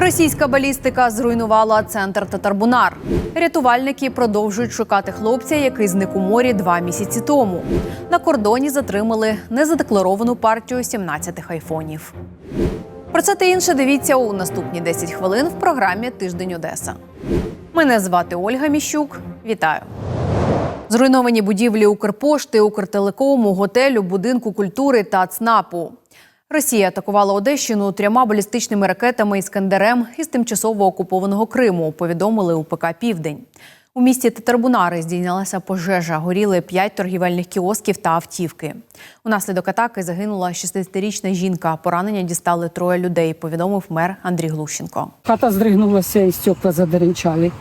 Російська балістика зруйнувала центр Татарбунар. Рятувальники продовжують шукати хлопця, який зник у морі два місяці тому. На кордоні затримали незадекларовану партію 17 айфонів. Про це та інше дивіться у наступні 10 хвилин в програмі Тиждень Одеса. Мене звати Ольга Міщук. Вітаю. Зруйновані будівлі Укрпошти, Укртелекому, готелю, будинку культури та ЦНАПу. Росія атакувала Одещину трьома балістичними ракетами «Іскандерем» із тимчасово окупованого Криму. Повідомили у ПК Південь. У місті Татарбунари здійнялася пожежа. Горіли п'ять торгівельних кіосків та автівки. Унаслідок атаки загинула 60-річна жінка. Поранення дістали троє людей. Повідомив мер Андрій Глущенко. Хата здригнулася і стекла задеренчали.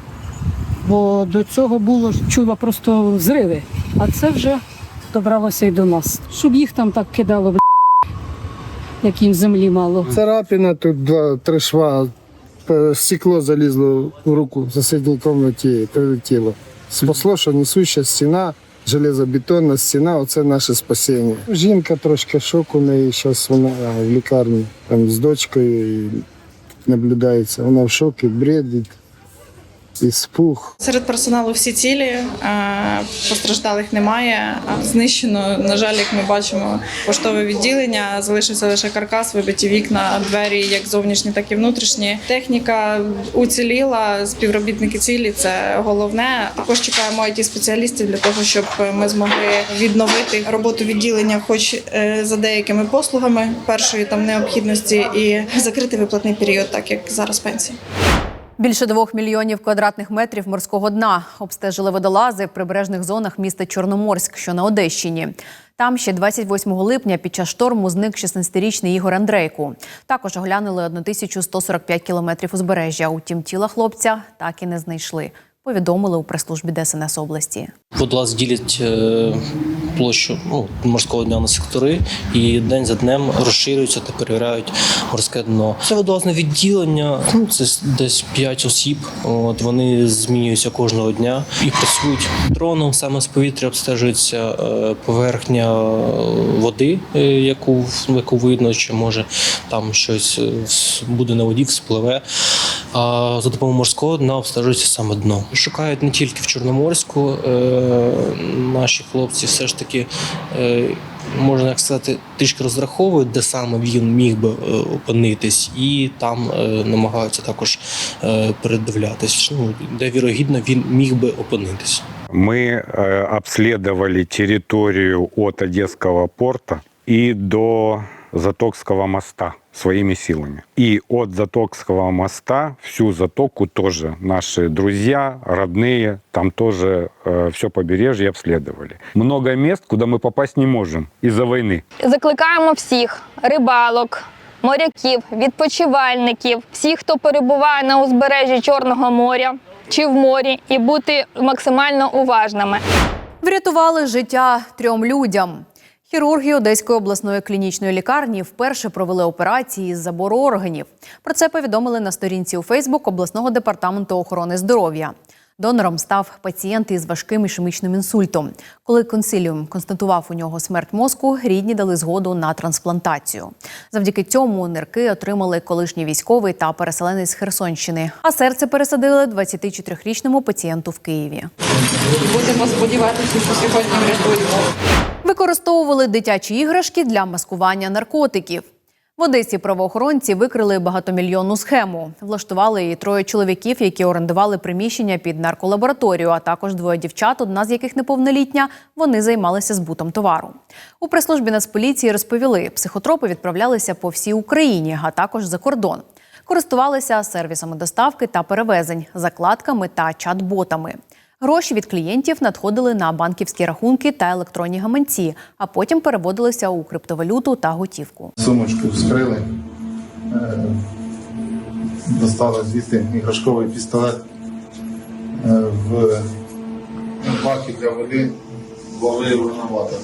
Бо до цього було чула просто взриви, а це вже добралося і до нас. Щоб їх там так кидало, як їм землі мало. Царапина, тут два-три шва. Стекло залізло в руку в сусідній кімнаті, прилетіло. Спасло, що несуща стіна, железобетонна стіна оце наше спасіння. Жінка трошки шок у неї, зараз вона в лікарні там, з дочкою і наблюдається. Вона в шокі, бредить, і спух. Серед персоналу всі цілі, постраждалих немає. Знищено, на жаль, як ми бачимо, поштове відділення. Залишився лише каркас, вибиті вікна, двері, як зовнішні, так і внутрішні. Техніка уціліла, співробітники цілі це головне. Також чекаємо it спеціалістів для того, щоб ми змогли відновити роботу відділення, хоч е, за деякими послугами першої там необхідності, і закрити виплатний період, так як зараз пенсії. Більше двох мільйонів квадратних метрів морського дна обстежили водолази в прибережних зонах міста Чорноморськ, що на Одещині. Там ще 28 липня під час шторму зник 16-річний Ігор Андрейку. Також оглянули 1145 кілометрів узбережжя. Утім, тіла хлопця так і не знайшли. Повідомили у прес-службі ДСНС області. Водолаз ділять е, площу ну, морського дня на сектори і день за днем розширюються та перевіряють морське дно. Це водолазне відділення, ну, це десь 5 осіб. От, вони змінюються кожного дня і працюють дроном. Саме з повітря обстежується е, поверхня води, е, яку, яку видно, чи може там щось е, буде на воді, вспливе. А за допомогою морського дна обстежується саме дно. Шукають не тільки в Чорноморську. Е, наші хлопці все ж таки. Е, Можна як сказати, трішки розраховують, де саме він міг би е, опинитись, і там намагаються також передивлятись, ну, де вірогідно він міг би опинитись. Мы э, обследовали территорию от Одесского порта и до Затокского моста своими силами. И от Затокского моста всю затоку тоже наши друзья, родные, там тоже все побережье обследовали. Много мест, куда мы попасть не можем из-за войны. Закликаємо всіх рибалок, моряків, відпочивальників, всіх, хто перебуває на узбережжі Чорного моря чи в морі, і бути максимально уважними. Врятували життя трьом людям. Хірурги Одеської обласної клінічної лікарні вперше провели операції з забору органів. Про це повідомили на сторінці у Фейсбук обласного департаменту охорони здоров'я. Донором став пацієнт із важким ішемічним інсультом. Коли консиліум констатував у нього смерть мозку, рідні дали згоду на трансплантацію. Завдяки цьому нирки отримали колишній військовий та переселенець з Херсонщини. А серце пересадили 24-річному пацієнту в Києві. Будемо сподіватися, що сьогодні врятуємо. Використовували дитячі іграшки для маскування наркотиків. В Одесі правоохоронці викрили багатомільйонну схему. Влаштували її троє чоловіків, які орендували приміщення під нарколабораторію, а також двоє дівчат, одна з яких неповнолітня. Вони займалися збутом товару. У прес-службі Нацполіції розповіли, психотропи відправлялися по всій Україні, а також за кордон. Користувалися сервісами доставки та перевезень, закладками та чат-ботами. Гроші від клієнтів надходили на банківські рахунки та електронні гаманці, а потім переводилися у криптовалюту та готівку. Сумочку вскрили, е, достали звідти іграшковий пістолет е, в баки для води, була виявлена вата.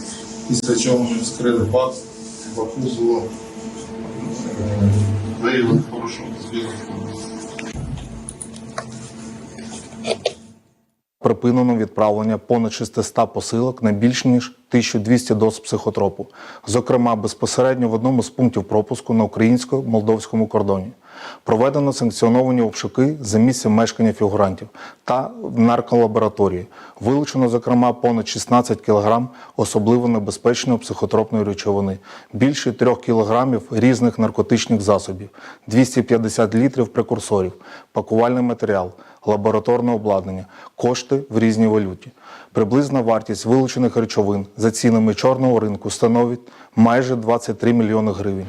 Після чого ми вскрили бак, баку було е, виявлено порошок з. Припинено відправлення понад 600 посилок на більш ніж 1200 доз психотропу, зокрема безпосередньо в одному з пунктів пропуску на українсько-молдовському кордоні. Проведено санкціоновані обшуки за місцем мешкання фігурантів та нарколабораторії. Вилучено, зокрема, понад 16 кг особливо небезпечної психотропної речовини, більше 3 кг різних наркотичних засобів, 250 літрів прекурсорів, пакувальний матеріал, лабораторне обладнання, кошти в різній валюті. Приблизна вартість вилучених речовин за цінами чорного ринку становить майже 23 мільйони гривень.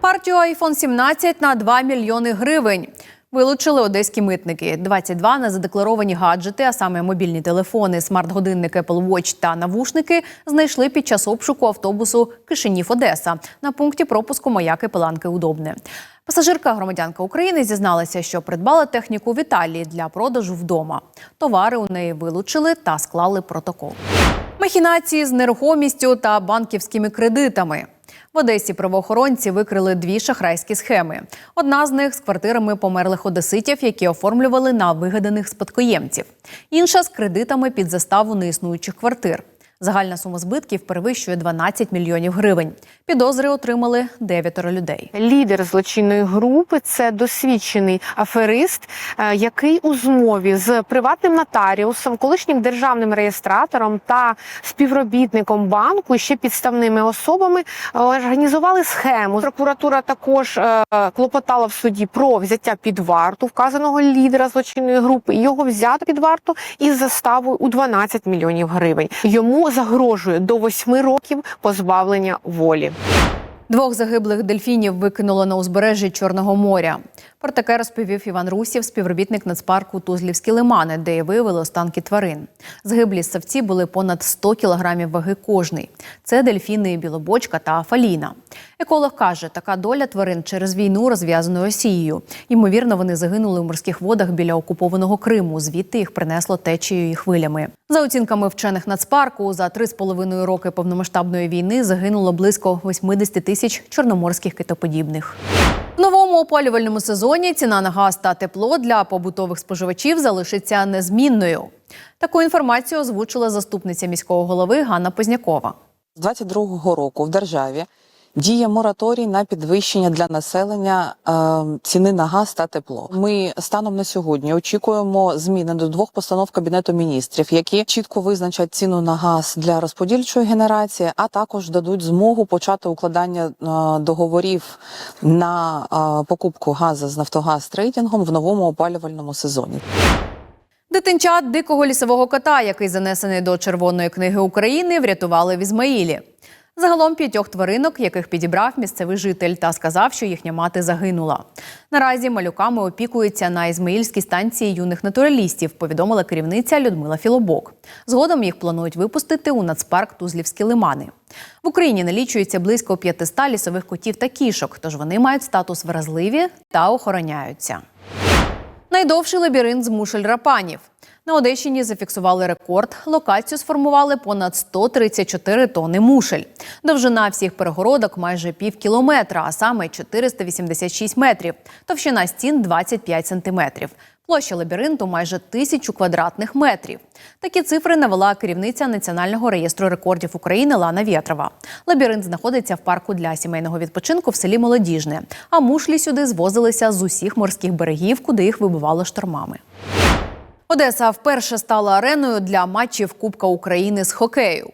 Партію iPhone 17 на 2 мільйони гривень. Вилучили одеські митники. 22 незадекларовані гаджети, а саме мобільні телефони, смарт-годинник Apple Watch та навушники, знайшли під час обшуку автобусу Кишинів Одеса на пункті пропуску маяки Пиланки Удобне. Пасажирка громадянка України зізналася, що придбала техніку в Італії для продажу вдома. Товари у неї вилучили та склали протокол. Махінації з нерухомістю та банківськими кредитами. Одесі правоохоронці викрили дві шахрайські схеми. Одна з них з квартирами померлих одеситів, які оформлювали на вигаданих спадкоємців. Інша з кредитами під заставу неіснуючих квартир. Загальна сума збитків перевищує 12 мільйонів гривень. Підозри отримали дев'ятеро людей. Лідер злочинної групи це досвідчений аферист, е, який у змові з приватним нотаріусом, колишнім державним реєстратором та співробітником банку, ще підставними особами е, організували схему. Прокуратура також е, клопотала в суді про взяття під варту вказаного лідера злочинної групи. Його взято під варту із заставою у 12 мільйонів гривень. Йому загрожує до 8 років позбавлення волі. Двох загиблих дельфінів викинуло на узбережжі Чорного моря. Про таке розповів Іван Русів, співробітник нацпарку Тузлівські лимани, де виявили останки тварин. Згиблі ссавці були понад 100 кілограмів ваги кожний. Це дельфіни білобочка та фаліна. Еколог каже, така доля тварин через війну розв'язаною Росією. Ймовірно, вони загинули в морських водах біля окупованого Криму. Звідти їх принесло течією і хвилями. За оцінками вчених нацпарку, за три з половиною роки повномасштабної війни загинуло близько 80 тисяч чорноморських китоподібних. В новому опалювальному сезоні ціна на газ та тепло для побутових споживачів залишиться незмінною. Таку інформацію озвучила заступниця міського голови Ганна Познякова. З 22-го року в державі діє мораторій на підвищення для населення е, ціни на газ та тепло. Ми станом на сьогодні очікуємо зміни до двох постанов кабінету міністрів, які чітко визначать ціну на газ для розподільчої генерації, а також дадуть змогу почати укладання е, договорів на е, покупку газу з Нафтогаз трейдингом в новому опалювальному сезоні. Дитинчат дикого лісового кота, який занесений до Червоної книги України, врятували в Ізмаїлі. Загалом п'ятьох тваринок, яких підібрав місцевий житель, та сказав, що їхня мати загинула. Наразі малюками опікується на Ізмаїльській станції юних натуралістів, повідомила керівниця Людмила Філобок. Згодом їх планують випустити у нацпарк Тузлівські лимани. В Україні налічується близько 500 лісових котів та кішок, тож вони мають статус вразливі та охороняються. Найдовший лабіринт з мушель рапанів. На Одещині зафіксували рекорд. Локацію сформували понад 134 тони мушель. Довжина всіх перегородок майже пів кілометра, а саме 486 метрів. Товщина стін 25 сантиметрів. Площа лабіринту майже тисячу квадратних метрів. Такі цифри навела керівниця Національного реєстру рекордів України Лана Вєтрова. Лабіринт знаходиться в парку для сімейного відпочинку в селі Молодіжне. А мушлі сюди звозилися з усіх морських берегів, куди їх вибивало штормами. Одеса вперше стала ареною для матчів Кубка України з хокею.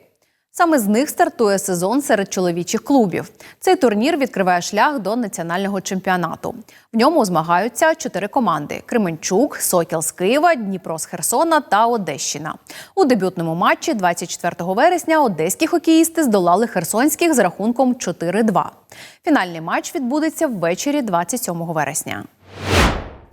Саме з них стартує сезон серед чоловічих клубів. Цей турнір відкриває шлях до національного чемпіонату. В ньому змагаються чотири команди: Кременчук, Сокіл з Києва, Дніпро з Херсона та Одещина. У дебютному матчі 24 вересня одеські хокеїсти здолали херсонських з рахунком 4-2. Фінальний матч відбудеться ввечері 27 вересня.